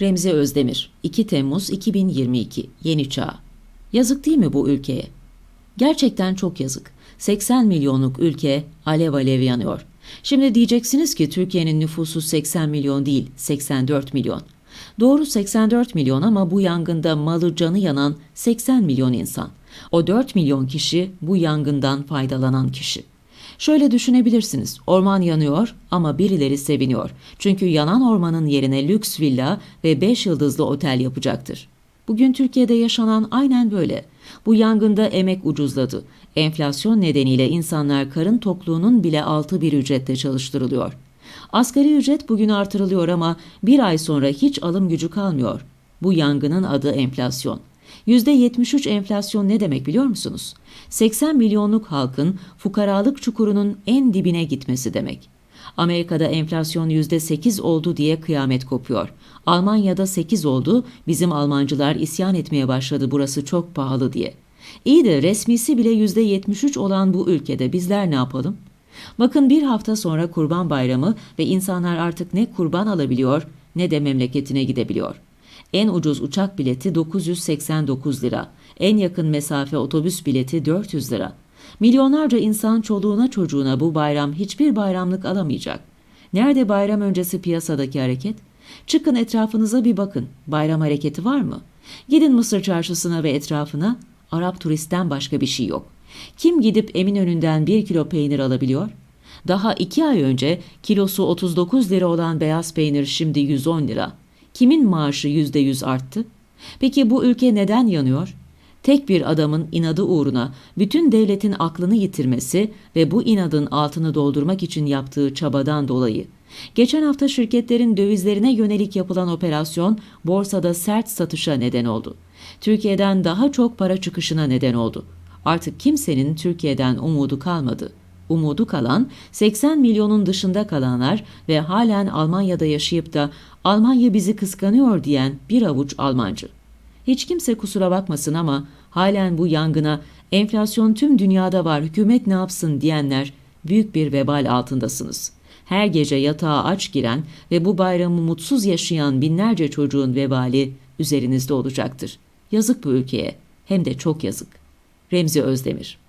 Remzi Özdemir 2 Temmuz 2022 Yeni Çağ Yazık değil mi bu ülkeye? Gerçekten çok yazık. 80 milyonluk ülke alev alev yanıyor. Şimdi diyeceksiniz ki Türkiye'nin nüfusu 80 milyon değil, 84 milyon. Doğru 84 milyon ama bu yangında malı canı yanan 80 milyon insan. O 4 milyon kişi bu yangından faydalanan kişi. Şöyle düşünebilirsiniz. Orman yanıyor ama birileri seviniyor. Çünkü yanan ormanın yerine lüks villa ve 5 yıldızlı otel yapacaktır. Bugün Türkiye'de yaşanan aynen böyle. Bu yangında emek ucuzladı. Enflasyon nedeniyle insanlar karın tokluğunun bile altı bir ücretle çalıştırılıyor. Asgari ücret bugün artırılıyor ama bir ay sonra hiç alım gücü kalmıyor. Bu yangının adı enflasyon. %73 enflasyon ne demek biliyor musunuz? 80 milyonluk halkın fukaralık çukurunun en dibine gitmesi demek. Amerika'da enflasyon %8 oldu diye kıyamet kopuyor. Almanya'da 8 oldu, bizim Almancılar isyan etmeye başladı burası çok pahalı diye. İyi de resmisi bile %73 olan bu ülkede bizler ne yapalım? Bakın bir hafta sonra Kurban Bayramı ve insanlar artık ne kurban alabiliyor ne de memleketine gidebiliyor. En ucuz uçak bileti 989 lira. En yakın mesafe otobüs bileti 400 lira. Milyonlarca insan çoluğuna çocuğuna bu bayram hiçbir bayramlık alamayacak. Nerede bayram öncesi piyasadaki hareket? Çıkın etrafınıza bir bakın. Bayram hareketi var mı? Gidin Mısır çarşısına ve etrafına. Arap turistten başka bir şey yok. Kim gidip Eminönü'nden bir kilo peynir alabiliyor? Daha iki ay önce kilosu 39 lira olan beyaz peynir şimdi 110 lira. Kimin maaşı %100 arttı? Peki bu ülke neden yanıyor? Tek bir adamın inadı uğruna bütün devletin aklını yitirmesi ve bu inadın altını doldurmak için yaptığı çabadan dolayı. Geçen hafta şirketlerin dövizlerine yönelik yapılan operasyon borsada sert satışa neden oldu. Türkiye'den daha çok para çıkışına neden oldu. Artık kimsenin Türkiye'den umudu kalmadı. Umudu kalan 80 milyonun dışında kalanlar ve halen Almanya'da yaşayıp da Almanya bizi kıskanıyor diyen bir avuç Almancı. Hiç kimse kusura bakmasın ama halen bu yangına enflasyon tüm dünyada var hükümet ne yapsın diyenler büyük bir vebal altındasınız. Her gece yatağa aç giren ve bu bayramı mutsuz yaşayan binlerce çocuğun vebali üzerinizde olacaktır. Yazık bu ülkeye hem de çok yazık. Remzi Özdemir